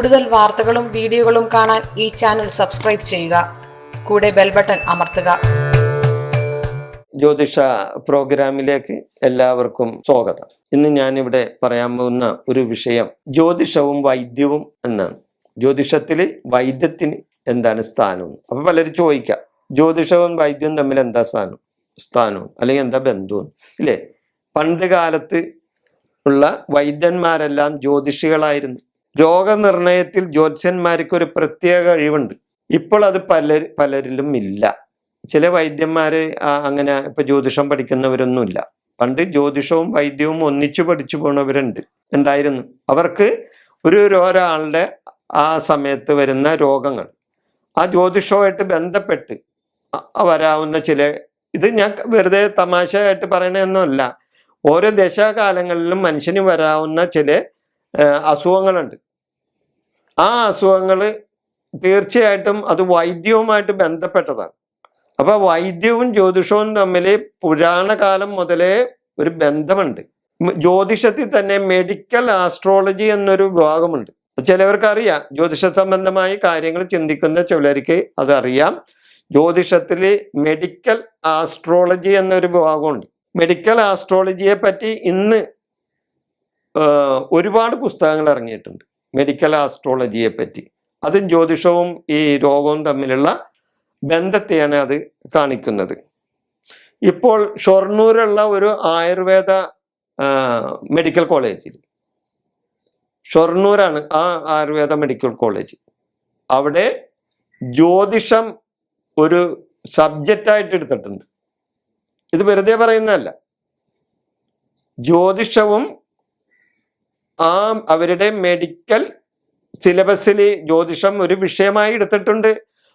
കൂടുതൽ വാർത്തകളും വീഡിയോകളും കാണാൻ ഈ ചാനൽ സബ്സ്ക്രൈബ് ചെയ്യുക. കൂടെ ബെൽ ബട്ടൺ അമർത്തുക. ജ്യോതിഷ പ്രോഗ്രാമിലേക്ക് എല്ലാവർക്കും സ്വാഗതം. ഇന്ന് ഞാനിവിടെ പറയാൻ പോകുന്ന ഒരു വിഷയം ജ്യോതിഷവും വൈദ്യവും എന്നാണ്. ജ്യോതിഷത്തിൽ വൈദ്യത്തിന് എന്താണ് സ്ഥാനം? അപ്പൊ പലരും ചോദിക്കാം ജ്യോതിഷവും വൈദ്യവും തമ്മിൽ എന്താ സ്ഥാനം? സ്ഥാനവും അല്ലെങ്കിൽ എന്താ ബന്ധവും? ഇല്ലേ? പണ്ട് കാലത്ത് ഉള്ള വൈദ്യന്മാരെല്ലാം ജ്യോതിഷികളായിരുന്നു. രോഗനിർണയത്തിൽ ജ്യോത്സ്യന്മാർക്ക് ഒരു പ്രത്യേക കഴിവുണ്ട്. ഇപ്പോൾ അത് പല പലരിലും ഇല്ല. ചില വൈദ്യന്മാർ അങ്ങനെ ഇപ്പൊ ജ്യോതിഷം പഠിക്കുന്നവരൊന്നുമില്ല. പണ്ട് ജ്യോതിഷവും വൈദ്യവും ഒന്നിച്ചു പഠിച്ചു പോണവരുണ്ട് ഉണ്ടായിരുന്നു. അവർക്ക് ഒരു ഒരാളുടെ ആ സമയത്ത് വരുന്ന രോഗങ്ങൾ. ആ ജ്യോതിഷവുമായിട്ട് ബന്ധപ്പെട്ട് വരാവുന്ന ചില ഇത് ഞാൻ വെറുതെ തമാശയായിട്ട് പറയണമെന്നല്ല ഓരോ ദശാകാലങ്ങളിലും മനുഷ്യന് വരാവുന്ന ചില അസുഖങ്ങളുണ്ട്. ആ അസുഖങ്ങൾ തീർച്ചയായിട്ടും അത് വൈദ്യവുമായിട്ട് ബന്ധപ്പെട്ടതാണ്. അപ്പോൾ വൈദ്യവും ജ്യോതിഷവും തമ്മിൽ പുരാണകാലം മുതലേ ഒരു ബന്ധമുണ്ട്. ജ്യോതിഷത്തിൽ തന്നെ മെഡിക്കൽ ആസ്ട്രോളജി എന്നൊരു വിഭാഗമുണ്ട്. ചിലവർക്ക് അറിയാം ജ്യോതിഷ സംബന്ധമായി കാര്യങ്ങൾ ചിന്തിക്കുന്ന ചിലർക്ക് അത് അറിയാം. ജ്യോതിഷത്തിൽ മെഡിക്കൽ ആസ്ട്രോളജി എന്നൊരു വിഭാഗമുണ്ട്. മെഡിക്കൽ ആസ്ട്രോളജിയെ പറ്റി ഇന്ന് ഒരുപാട് പുസ്തകങ്ങൾ ഇറങ്ങിയിട്ടുണ്ട്. മെഡിക്കൽ ആസ്ട്രോളജിയെ പറ്റി. അതും ജ്യോതിഷവും ഈ രോഗവും തമ്മിലുള്ള ബന്ധത്തെയാണ് അത് കാണിക്കുന്നത്. ഇപ്പോൾ ഷൊർണൂരുള്ള ഒരു ആയുർവേദ മെഡിക്കൽ കോളേജിൽ ഷൊർണൂരാണ് ആ ആയുർവേദ മെഡിക്കൽ കോളേജ് അവിടെ ജ്യോതിഷം ഒരു സബ്ജക്റ്റായിട്ട് എടുത്തിട്ടുണ്ട്. ഇത് വെറുതെ പറയുന്നതല്ല. ജ്യോതിഷവും ആ അവരുടെ മെഡിക്കൽ സിലബസിൽ ജ്യോതിഷം ഒരു വിഷയമായി എടുത്തിട്ടുണ്ട്.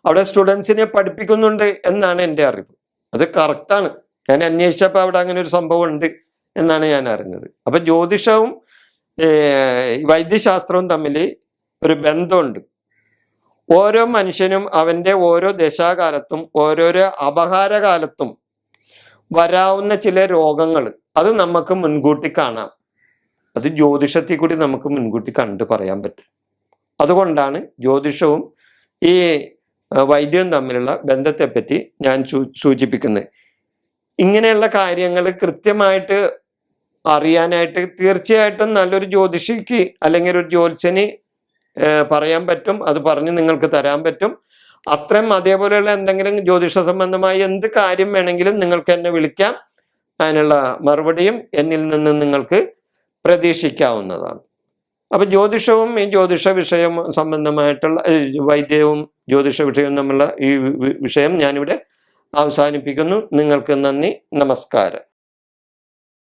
അവിടെ സ്റ്റുഡൻസിനെ പഠിപ്പിക്കുന്നുണ്ട് എന്നാണ് എന്റെ അറിവ്. അത് കറക്റ്റാണ് ഞാൻ അന്വേഷിച്ചപ്പോൾ അവിടെ അങ്ങനെ ഒരു സംഭവം ഉണ്ട് എന്നാണ് ഞാൻ അറിഞ്ഞത്. അപ്പൊ ജ്യോതിഷവും വൈദ്യശാസ്ത്രവും തമ്മിൽ ഒരു ബന്ധമുണ്ട്. ഓരോ മനുഷ്യനും അവന്റെ ഓരോ ദശാകാലത്തും ഓരോരോ അപഹാരകാലത്തും വരാവുന്ന ചില രോഗങ്ങൾ അത് നമുക്ക് മുൻകൂട്ടി കാണാം. അത് ജ്യോതിഷത്തിൽ കൂടി നമുക്ക് മുൻകൂട്ടി കണ്ട് പറയാൻ പറ്റും. അതുകൊണ്ടാണ് ജ്യോതിഷവും ഈ വൈദ്യവും തമ്മിലുള്ള ബന്ധത്തെപ്പറ്റി ഞാൻ സൂചിപ്പിക്കുന്നത്. ഇങ്ങനെയുള്ള കാര്യങ്ങൾ കൃത്യമായിട്ട് അറിയാനായിട്ട് തീർച്ചയായിട്ടും നല്ലൊരു ജ്യോതിഷിക്ക് അല്ലെങ്കിൽ ഒരു ജ്യോത്സ്യന് പറയാൻ പറ്റും. അത് പറഞ്ഞ് നിങ്ങൾക്ക് തരാൻ പറ്റും. അത്രയും അതേപോലെയുള്ള എന്തെങ്കിലും ജ്യോതിഷ സംബന്ധമായ എന്ത് കാര്യം വേണമെങ്കിലും നിങ്ങൾക്ക് എന്നെ വിളിക്കാം. അതിനുള്ള മറുപടിയും എന്നിൽ നിന്ന് നിങ്ങൾക്ക് പ്രതീക്ഷിക്കാവുന്നതാണ്. അപ്പൊ ജ്യോതിഷവും ഈ ജ്യോതിഷ വിഷയം സംബന്ധമായിട്ടുള്ള വൈദ്യവും ജ്യോതിഷ വിഷയവും തമ്മിലുള്ള ഈ വിഷയം ഞാനിവിടെ അവസാനിപ്പിക്കുന്നു. നിങ്ങൾക്ക് നന്ദി. നമസ്കാരം.